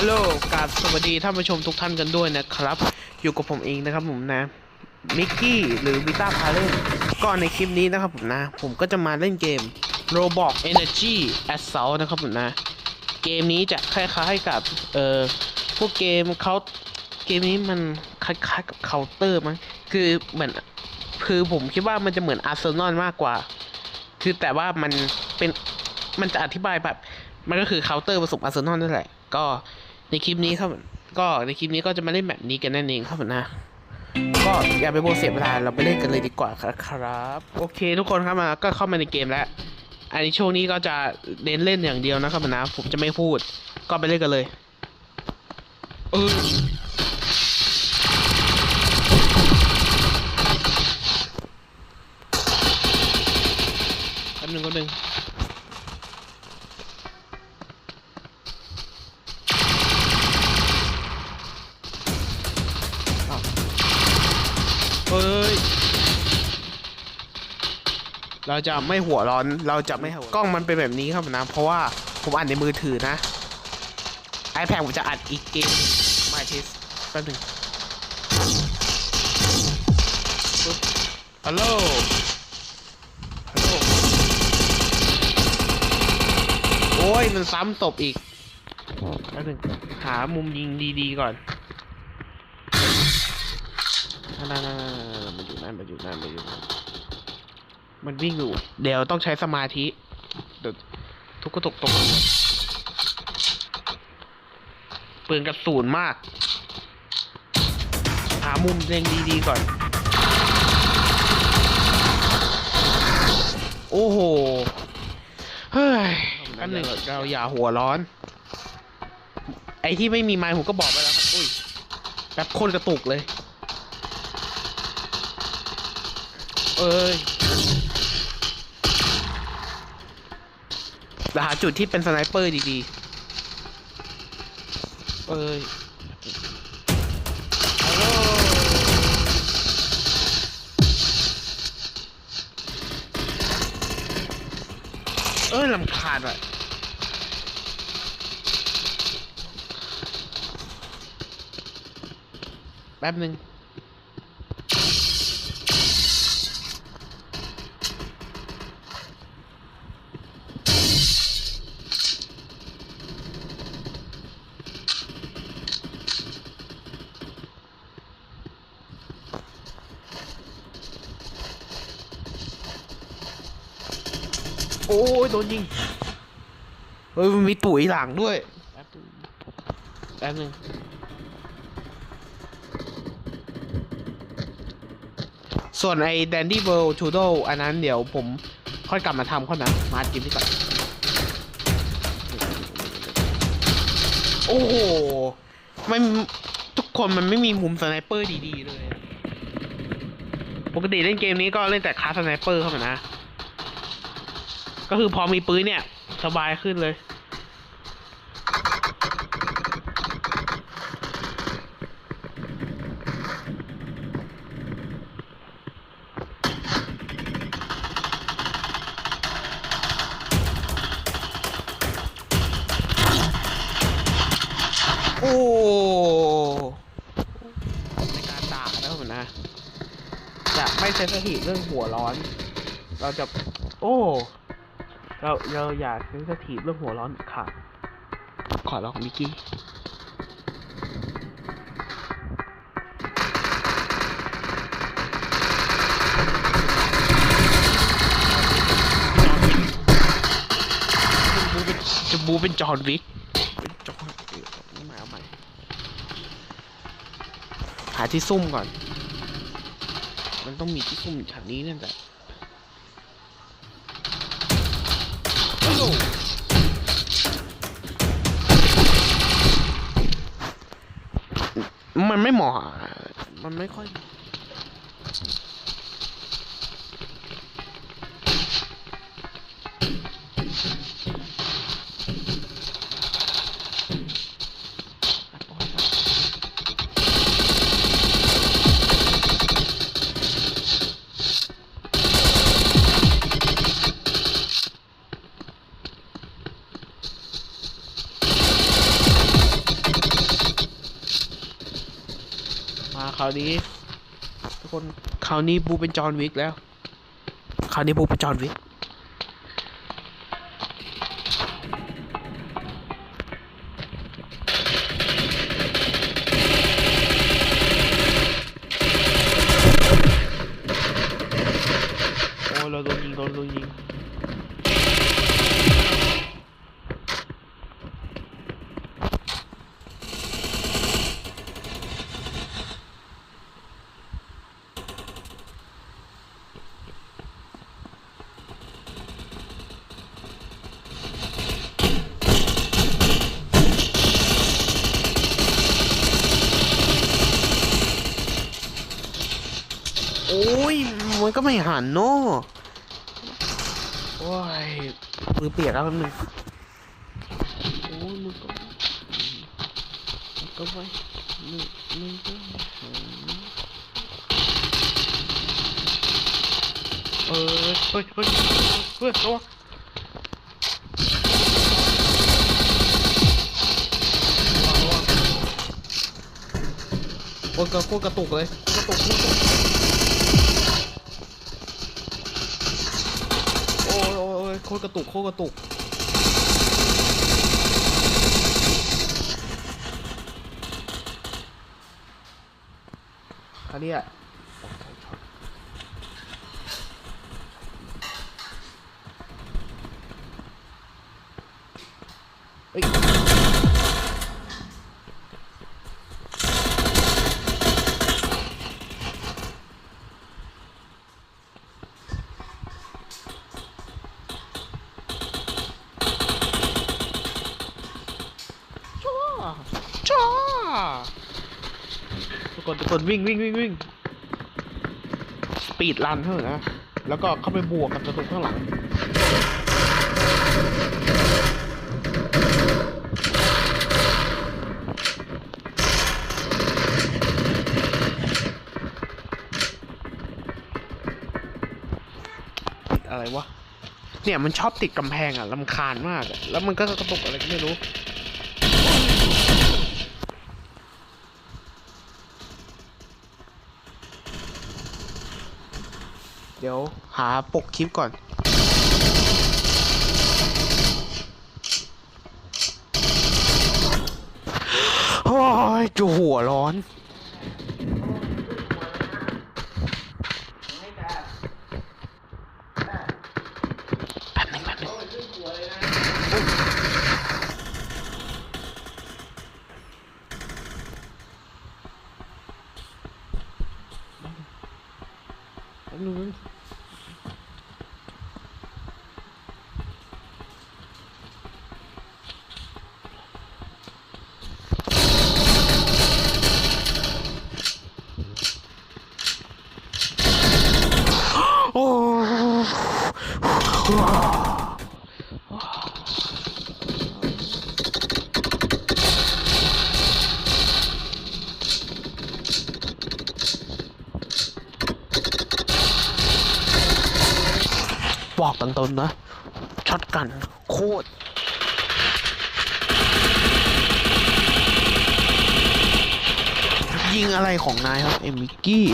ฮัลโหลกราบสวัสดีท่านผู้ชมทุกท่านกันด้วยนะครับ อยู่กับผมเองนะครับผมนะ มิกกี้หรือวิต้าพาเล่นก็ในคลิปนี้นะครับผมนะ ผมก็จะมาเล่นเกม Roblox Energy Assault นะครับผมนะ เกมนี้จะคล้ายๆกับ เอ่อ พวกเกมเขาเกมนี้มันคล้ายๆกับเคาน์เตอร์มั้ง คือเหมือน คือผมคิดว่ามันจะเหมือนอาร์เซนอลมากกว่า คือแต่ว่ามันเป็น มันจะอธิบายแบบ มันก็คือเคาน์เตอร์ผสมอาร์เซนอลนั่นแหละ ก็ ในคลิปนี้ครับ ก็ในคลิปนี้ก็จะมาเล่นแบบนี้กันนั่นเองครับผมนะ ก็อย่าไปโมเสียเวลาเราไปเล่นกันเลยดีกว่าครับ โอเค ทุกคนครับมาก็เข้ามาในเกมแล้ว อันนี้ช่วงนี้ก็จะเน้นเล่นอย่างเดียวนะครับนะผมจะไม่พูด ก็ไปเล่นกันเลยเออ เราจะไม่หัวร้อน เราจะไม่หัวกล้องมันเป็นแบบนี้ครับนะ เพราะว่าผมอัดในมือถือนะ iPad ผมจะอัดอีกเกมมาเทสแป๊บหนึงฮัลโหล ฮัลโหล โอ้ย มันซ้ำศพอีกแป๊บหนึงหามุมยิงดีๆก่อนนั่นๆๆๆมันอยู่นั่นมันอยู่นั่นมันอยู่นั่น มันวิ่งอยู่ เดี๋ยวต้องใช้สมาธิ เดี๋ยวทุกกระตกตกปืนกระสุนมาก หามุมเล็งดีๆก่อน โอ้โห เฮ้ยแป๊บหนึงเราอย่าหัวร้อน ไอ้ที่ไม่มีไม้ผมก็บอกไปแล้วครับ อุ้ยแป๊บคนกระตุกเลย เอ้ยเรา หาจุดที่เป็นสไนเปอร์ดีๆเอ้ยเอ้ยลำคาญว่ะแป๊บหนึ่ง โอ้ยโดนยิง เฮ้ยมันมีปุ๋ยหลังด้วย แป๊บนึงแป๊บนึงส่วนไอ้ Dandy World Tudo อันนั้นเดี๋ยวผมค่อยกลับมาทำค่อยนะ มาจิ้มที่ก่อน โอ้โหไม่ทุกคนมันไม่มีมุมสไนเปอร์ดีๆเลยอะปกติเล่นเกมนี้ก็เล่นแต่คลาสสไนเปอร์เข้ามานะ ก็คือพอมีปืนเนี่ย สบายขึ้นเลย โอ้ในการด่าแล้วผมนะ จะไม่เซนซิทีฟเรื่องหัวร้อน เราจะ โอ้ เราเราอยากเซนซิทีฟเรื่องหัวร้อนค่ะ ขอร้องมิกกี้จะบูเป็นจอห์นวิกเป็นจอห์นเอาใหม่เอาใหม่หาที่ซุ่มก่อน มันต้องมีที่ซุ่มอยู่แถวนี้นั่นแหละ มันไม่เหมาะมันไม่ค่อยาวนี้ ทุกคนคราวนี้บูเป็นจอห์นวิกแล้ว คราวนี้บูเป็นจอห์นวิก โอ้ยเราโดนยิงเราโดนยิง โอ้ยมันก็ไม่หันเนาะโอ้ยมือเปียกแล้วแป๊บนึงโอ้ยมือก็มือก็ไว้มือมือก็เออเฮ้ยเฮ้ยเฮ้ยระวังโอ้ยกระโคตรกระตุกเลยกระตุกกระตุก คตรกระตุกโคตรกระตุกอันนี้ยเอ้ยจ้าจ้าทุ กคนทุกคนวิ่งวิ่งวิ่งวิ่งสปีดรันเท่านั้นนะแล้วก็เข้าไปบวกกับศัตรูข้างหลังติดอะไรวะ เนี่ยมันชอบติดกำแพงอะลำคาญมาก แล้วมันก็กระตุกอะไรก็ไม่รู้ เดี๋ยวหาปกคลิปก่อนโอ้ยจะหัวร้อน แป๊บนึงแป๊บนึงแป๊บนึงโอ้ บอกตรงๆนะช็อตกันโคตรยิงอะไรของนายครับ เอมิกี้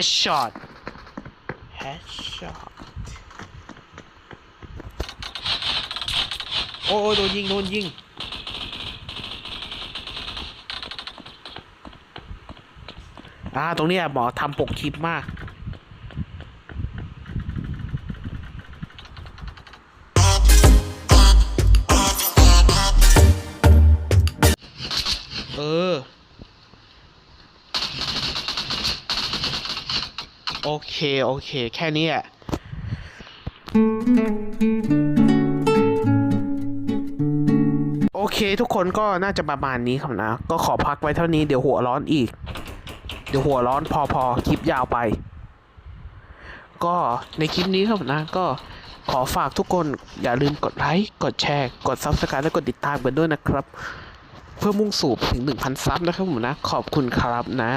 headshot headshot โอ้ยโดนยิง โดนยิง อ่า ตรงเนี้ยบอกทำปกคลิปมากเออ อเค โอเค แค่นี้แหละโอเคทุกคนก็น่าจะประมาณนี้ครับนะ ก็ขอพักไว้เท่านี้เดี๋ยวหัวร้อนอีก เดี๋ยวหัวร้อนพอพอคลิปยาวไป ก็ในคลิปนี้ครับนะ ก็ขอฝากทุกคนอย่าลืมกดไลค์กดแชร์ กด Subscribe และกดติดตามกันด้วยนะครับ เพื่อมุ่งสู่ถึง 1,000 ซับนะครับผมนะ ขอบคุณครับนะ